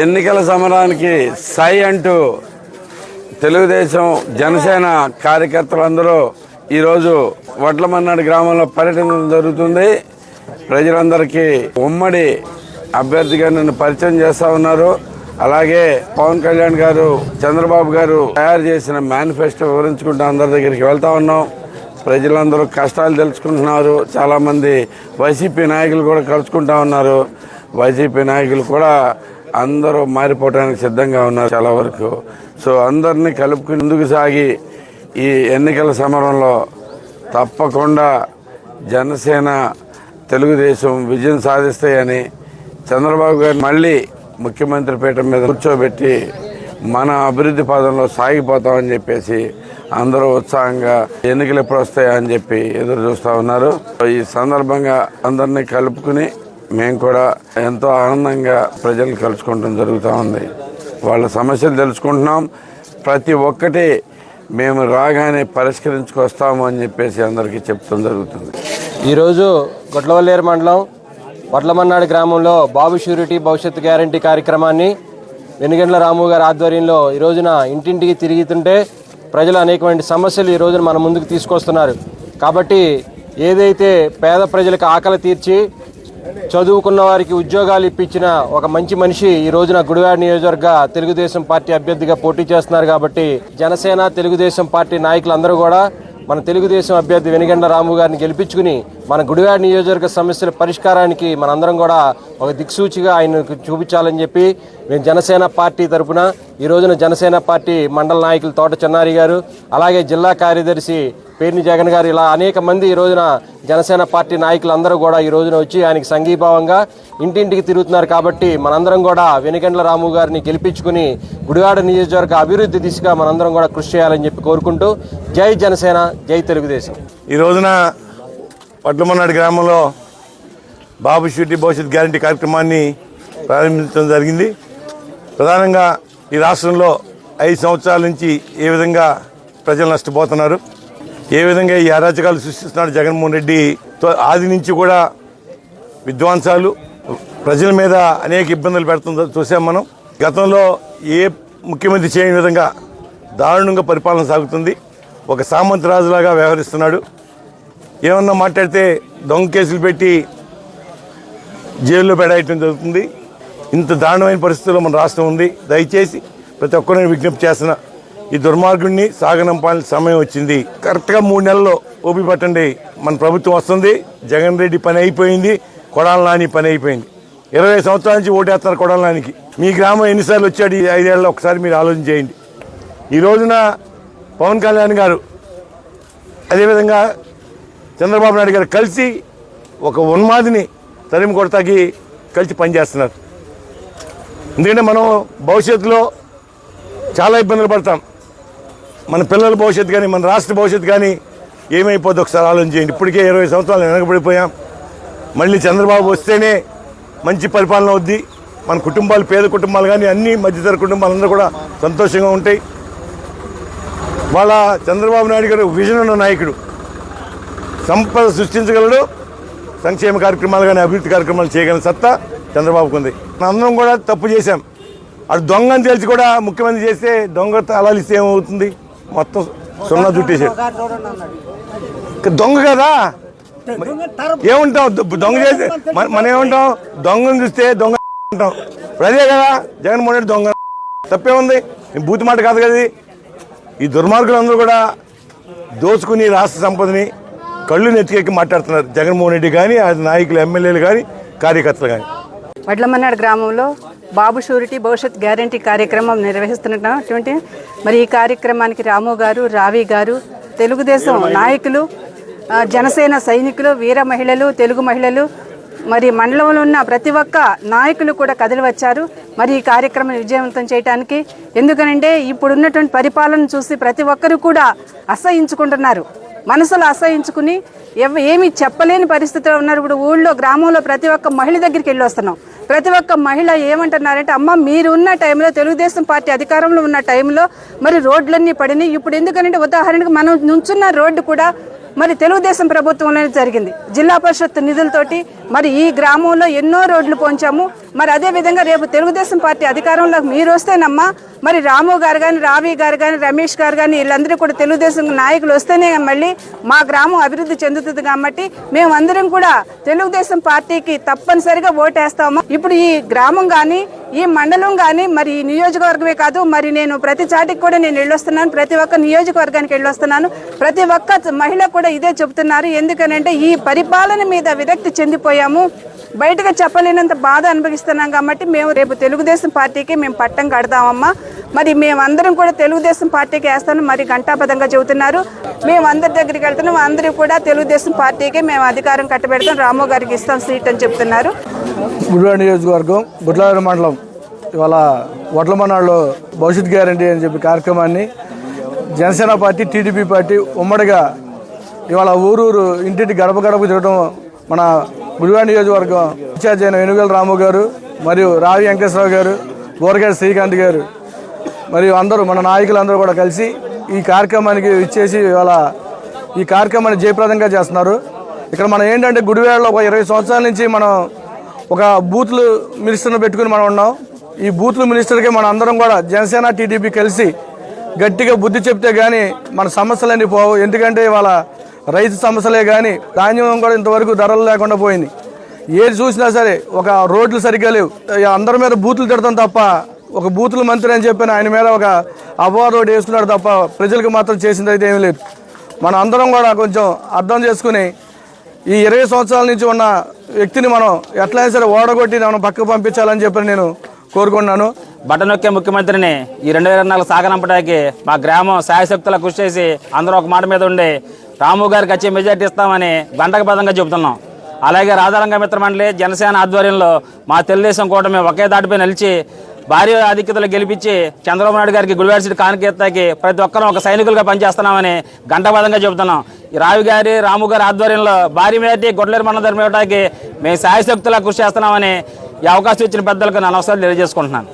ఎన్నికల సమరానికి సై అంటూ తెలుగుదేశం జనసేన కార్యకర్తలందరూ ఈరోజు వడ్లమన్నాడు గ్రామంలో పర్యటన జరుగుతుంది. ప్రజలందరికీ ఉమ్మడి అభ్యర్థిగా నన్ను పరిచయం చేస్తా ఉన్నారు. అలాగే పవన్ కళ్యాణ్ గారు చంద్రబాబు గారు తయారు చేసిన మేనిఫెస్టో వివరించుకుంటూ అందరి దగ్గరికి వెళ్తా ఉన్నాం. ప్రజలందరూ కష్టాలు తెలుసుకుంటున్నారు. చాలామంది వైసీపీ నాయకులు కూడా కలుసుకుంటా ఉన్నారు. వైసీపీ నాయకులు కూడా అందరూ మారిపోవడానికి సిద్ధంగా ఉన్నారు చాలా వరకు. సో అందరినీ కలుపుకుని ముందుకు సాగి ఈ ఎన్నికల సమరంలో తప్పకుండా జనసేన తెలుగుదేశం విజయం సాధిస్తాయని చంద్రబాబు గారు మళ్ళీ ముఖ్యమంత్రి పీఠం మీద కూర్చోబెట్టి మన అభివృద్ధి పదంలో సాగిపోతామని చెప్పేసి అందరూ ఉత్సాహంగా ఎన్నికలు ఎప్పుడు వస్తాయని అని చెప్పి ఎదురు చూస్తూ ఉన్నారు. ఈ సందర్భంగా అందరినీ కలుపుకుని మేము కూడా ఎంతో ఆనందంగా ప్రజలు కలుసుకోవడం జరుగుతూ ఉంది. వాళ్ళ సమస్యలు తెలుసుకుంటున్నాం. ప్రతి ఒక్కటి మేము రాగానే పరిష్కరించుకొస్తాము అని చెప్పేసి అందరికీ చెప్తాం జరుగుతుంది. ఈరోజు గొట్లవల్లేరు మండలం వడ్లమన్నాడు గ్రామంలో బాబు షూరిటీ భవిష్యత్తు గ్యారంటీ కార్యక్రమాన్ని వెనుగండ్ల రాము గారి ఆధ్వర్యంలో ఈ రోజున ఇంటింటికి తిరుగుతుంటే ప్రజలు అనేకమైన సమస్యలు ఈ రోజున మన ముందుకు తీసుకొస్తున్నారు. కాబట్టి ఏదైతే పేద ప్రజలకు ఆకలి తీర్చి చదువుకున్న వారికి ఉద్యోగాలు ఇప్పించిన ఒక మంచి మనిషి ఈ రోజున గుడివాడ నియోజకవర్గ తెలుగుదేశం పార్టీ అభ్యర్థిగా పోటీ చేస్తున్నారు కాబట్టి జనసేన తెలుగుదేశం పార్టీ నాయకులందరూ కూడా మన తెలుగుదేశం అభ్యర్థి వెనుగండ్ల రాము గారిని గెలిపించుకుని మన గుడివాడ నియోజకవర్గ సమస్యల పరిష్కారానికి మనందరం కూడా ఒక దిక్సూచిగా ఆయనకు చూపించాలని చెప్పి మేము జనసేన పార్టీ తరపున ఈ రోజున జనసేన పార్టీ మండల నాయకులు తోట చెన్నారి గారు అలాగే జిల్లా కార్యదర్శి పేర్ని జగన్ గారు ఇలా అనేక మంది ఈ రోజున జనసేన పార్టీ నాయకులందరూ కూడా ఈ రోజున వచ్చి ఆయనకి సంఘీభావంగా ఇంటింటికి తిరుగుతున్నారు కాబట్టి మనందరం కూడా వెనుగండ్ల రాము గారిని గెలిపించుకుని గుడివాడ నియోజకవర్గ అభివృద్ధి దిశగా మనందరం కూడా కృషి చేయాలని చెప్పి కోరుకుంటూ జై జనసేన జై తెలుగుదేశం. ఈ రోజున పట్లమన్నాడు గ్రామంలో బాబు షూటీ భవిష్యత్ గ్యారంటీ కార్యక్రమాన్ని ప్రారంభించడం జరిగింది. ప్రధానంగా ఈ రాష్ట్రంలో ఐదు సంవత్సరాల నుంచి ఏ విధంగా ప్రజలు నష్టపోతున్నారు ఏ విధంగా ఈ అరాచకాలు సృష్టిస్తున్నాడు జగన్మోహన్ రెడ్డి ఆది నుంచి కూడా విద్వాంసాలు ప్రజల మీద అనేక ఇబ్బందులు పెడుతుందో చూసాం మనం. గతంలో ఏ ముఖ్యమంత్రి చేయని విధంగా దారుణంగా పరిపాలన సాగుతుంది. ఒక సామంత రాజులాగా వ్యవహరిస్తున్నాడు. ఏమన్నా మాట్లాడితే దొంగ కేసులు పెట్టి జైల్లో పెడేయటం జరుగుతుంది. ఇంత దారుణమైన పరిస్థితుల్లో మన రాష్ట్రం ఉంది. దయచేసి ప్రతి ఒక్కరిని విజ్ఞప్తి చేస్తున్న ఈ దుర్మార్గుడిని సాగనంపాలని సమయం వచ్చింది. కరెక్ట్గా మూడు నెలల్లో ఓపి పట్టండి. మన ప్రభుత్వం వస్తుంది. జగన్ రెడ్డి పని అయిపోయింది. కొడాల నాని పని అయిపోయింది. ఇరవై సంవత్సరాల నుంచి ఓటేస్తున్నారు కొడాల నానికి. మీ గ్రామం ఎన్నిసార్లు వచ్చాడు ఈ ఐదేళ్ళలో ఒకసారి మీరు ఆలోచన చేయండి. ఈ రోజున పవన్ కళ్యాణ్ గారు అదేవిధంగా చంద్రబాబు నాయుడు గారు కలిసి ఒక ఉన్మాదిని తరిమి కొడతాకి కలిసి పనిచేస్తున్నారు. ఎందుకంటే మనం భవిష్యత్తులో చాలా ఇబ్బందులు పడతాం. మన పిల్లల భవిష్యత్తు కానీ మన రాష్ట్ర భవిష్యత్తు కానీ ఏమైపోద్ది ఒకసారి ఆలోచన చేయండి ఇప్పటికే ఇరవై సంవత్సరాలు వెనకబడిపోయాం. మళ్ళీ చంద్రబాబు వస్తేనే మంచి పరిపాలన అవుద్ది. మన కుటుంబాలు పేద కుటుంబాలు కానీ అన్ని మధ్యతర కుటుంబాలు అందరూ కూడా సంతోషంగా ఉంటాయి. వాళ్ళ చంద్రబాబు నాయుడు గారు విజన్ ఉన్న నాయకుడు. సంపద సృష్టించగలడు. సంక్షేమ కార్యక్రమాలు కానీ అభివృద్ధి కార్యక్రమాలు చేయగలిగిన సత్తా చంద్రబాబుకు ఉంది. అందరం కూడా తప్పు చేశాం. అటు దొంగ అని తెలిసి కూడా ముఖ్యమంత్రి చేస్తే దొంగ తాళాలు ఇస్తే ఏమవుతుంది? మొత్తం సున్నా చుట్టేసాడు దొంగ కదా? ఏముంటాం దొ- దొంగ చేస్తే మనం ఏముంటాం? దొంగను చూస్తే దొంగ ఉంటాం ఇప్పుడు అదే కదా జగన్మోహన్ రెడ్డి దొంగ. తప్పే ఉంది బూతి మాట కాదు కదా ఈ దుర్మార్గులందరూ కూడా దోచుకుని రాష్ట్ర సంపదని కళ్ళు నెత్తికెక్కి మాట్లాడుతున్నారు. జగన్మోహన్ రెడ్డి కానీ ఆ నాయకులు ఎమ్మెల్యేలు కానీ కార్యకర్తలు కానీ వడ్లమన్నాడు గ్రామంలో బాబు షూరిటీ భవిష్యత్ గ్యారంటీ కార్యక్రమం నిర్వహిస్తున్నటువంటి మరి ఈ కార్యక్రమానికి రాము గారు రావి గారు తెలుగుదేశం నాయకులు జనసేన సైనికులు వీర మహిళలు తెలుగు మహిళలు మరి మండలంలో ఉన్న ప్రతి ఒక్క నాయకులు కూడా కదిలి వచ్చారు. మరి ఈ కార్యక్రమం విజయవంతం చేయడానికి ఎందుకనంటే ఇప్పుడు ఉన్నటువంటి పరిపాలన చూసి ప్రతి ఒక్కరు కూడా అసహించుకుంటున్నారు. మనసులో అసహించుకుని ఎవ ఏమి చెప్పలేని పరిస్థితిలో ఉన్నారు. ఇప్పుడు ఊళ్ళో గ్రామంలో ప్రతి ఒక్క మహిళ దగ్గరికి వెళ్ళి వస్తున్నాం. ప్రతి ఒక్క మహిళ ఏమంటున్నారంటే అమ్మ మీరు ఉన్న టైంలో తెలుగుదేశం పార్టీ అధికారంలో ఉన్న టైంలో మరి రోడ్లన్నీ పడినాయి. ఇప్పుడు ఎందుకంటే ఉదాహరణకు మనం నుంచున్న రోడ్డు కూడా మరి తెలుగుదేశం ప్రభుత్వంలోనే జరిగింది. జిల్లా పరిషత్ నిధులతోటి మరి ఈ గ్రామంలో ఎన్నో రోడ్లు పోంచాము. మరి అదే విధంగా రేపు తెలుగుదేశం పార్టీ అధికారంలోకి మీరు వస్తేనమ్మా మరి రాము గారు కానీ రావి గారు కానీ రమేష్ గారు కానీ వీళ్ళందరూ కూడా తెలుగుదేశం నాయకులు వస్తేనే మళ్ళీ మా గ్రామం అభివృద్ధి చెందుతుంది కాబట్టి మేమందరం కూడా తెలుగుదేశం పార్టీకి తప్పనిసరిగా ఓటేస్తాము. ఇప్పుడు ఈ గ్రామం కానీ ఈ మండలం కానీ మరి ఈ నియోజకవర్గమే కాదు మరి నేను ప్రతి చాటికి కూడా నేను వెళ్ళొస్తున్నాను. ప్రతి ఒక్క నియోజకవర్గానికి వెళ్ళొస్తున్నాను. ప్రతి ఒక్క మహిళ కూడా ఇదే చెబుతున్నారు ఎందుకనంటే ఈ పరిపాలన మీద విరక్తి చెందిపోయాము బయటగా చెప్పలేనంత బాధ అనుభవిస్తున్నాం కాబట్టి మేము రేపు తెలుగుదేశం పార్టీకి మేము పట్టం కడతామమ్మా. మరి మేమందరం కూడా తెలుగుదేశం పార్టీకి వేస్తాను మరి ఘంటాపదంగా చెబుతున్నారు. మేము అందరి దగ్గరికి వెళ్తున్నాం. అందరూ కూడా తెలుగుదేశం పార్టీకి మేము అధికారం కట్టబెడతాం. రాము గారికి ఇస్తాం సీట్ అని చెప్తున్నారు. గుడివాడ నియోజకవర్గం గుడ్ల మండలం. ఇవాళ వడ్లమనాడులో భవిష్యత్ గ్యారంటీ అని చెప్పి కార్యక్రమాన్ని జనసేన పార్టీ టీడీపీ పార్టీ ఉమ్మడిగా ఇవాళ ఊరూరు ఇంటింటి గడప గడప తిరగడం మన గుడివాడ నియోజకవర్గం ఇన్ఛార్జ్ అయిన వెనుగల రాము గారు మరియు రావి వెంకటేశ్వరరావు గారు బోరగాడి శ్రీకాంత్ గారు మరియు అందరూ మన నాయకులందరూ కూడా కలిసి ఈ కార్యక్రమానికి ఇచ్చేసి ఇవాళ ఈ కార్యక్రమాన్ని జయప్రదంగా చేస్తున్నారు. ఇక్కడ మనం ఏంటంటే గుడివాడలో ఒక ఇరవై సంవత్సరాల నుంచి మనం ఒక బూత్లు మినిస్టర్ను పెట్టుకుని మనం ఉన్నాం. ఈ బూత్లు మినిస్టర్కి మనం అందరం కూడా జనసేన టీడీపీ కలిసి గట్టిగా బుద్ధి చెప్తే కానీ మన సమస్యలన్నీ పోవు. ఎందుకంటే ఇవాళ రైతు సమస్యలే కానీ ధాన్యం కూడా ఇంతవరకు ధరలు లేకుండా పోయింది. ఏది చూసినా సరే ఒక రోడ్లు సరిగ్గా లేవు. అందరి మీద బూతులు తిడతాం తప్ప ఒక బూతుల మంత్రి అని చెప్పిన ఆయన మీద ఒక అపవాదం ఒకటి వేసుకున్నాడు తప్ప ప్రజలకు మాత్రం చేసింది అయితే ఏమీ లేదు. మనం అందరం కూడా కొంచెం అర్థం చేసుకుని ఈ ఇరవై సంవత్సరాల నుంచి ఉన్న వ్యక్తిని మనం ఎట్లయినా సరే ఓడగొట్టి మనం పక్కకు పంపించాలని చెప్పి నేను కోరుకున్నాను బటనొక్కే ముఖ్యమంత్రిని ఈ రెండు వేల నాలుగు సాగనంపడానికి మా గ్రామం శాయశక్తుల కృషి చేసి అందరూ ఒక మాట మీద ఉండి రాము గారికి వచ్చే మెజార్టీ ఇస్తామని బండకపదంగా చెబుతున్నాం. అలాగే రాధారంగ మిత్ర మండలి జనసేన ఆధ్వర్యంలో మా తెలుగుదేశం కూటమి ఒకే దాటిపై నిలిచి భారీ ఆధిక్యతలు గెలిపించి చంద్రబాబు నాయుడు గారికి గుడివాడి కానికేత్తాకి ప్రతి ఒక్కరూ ఒక సైనికులుగా పనిచేస్తున్నామని గంటపదంగా చెబుతున్నాం. ఈ రావి గారి రాము గారి ఆధ్వర్యంలో భారీ మేటి గొడ్లేరు మండలం ఇవ్వడానికి మేము శాయశక్తులా కృషి చేస్తున్నామని ఈ అవకాశం ఇచ్చిన పెద్దలకు నా నమస్కారం తెలియజేసుకుంటున్నాను.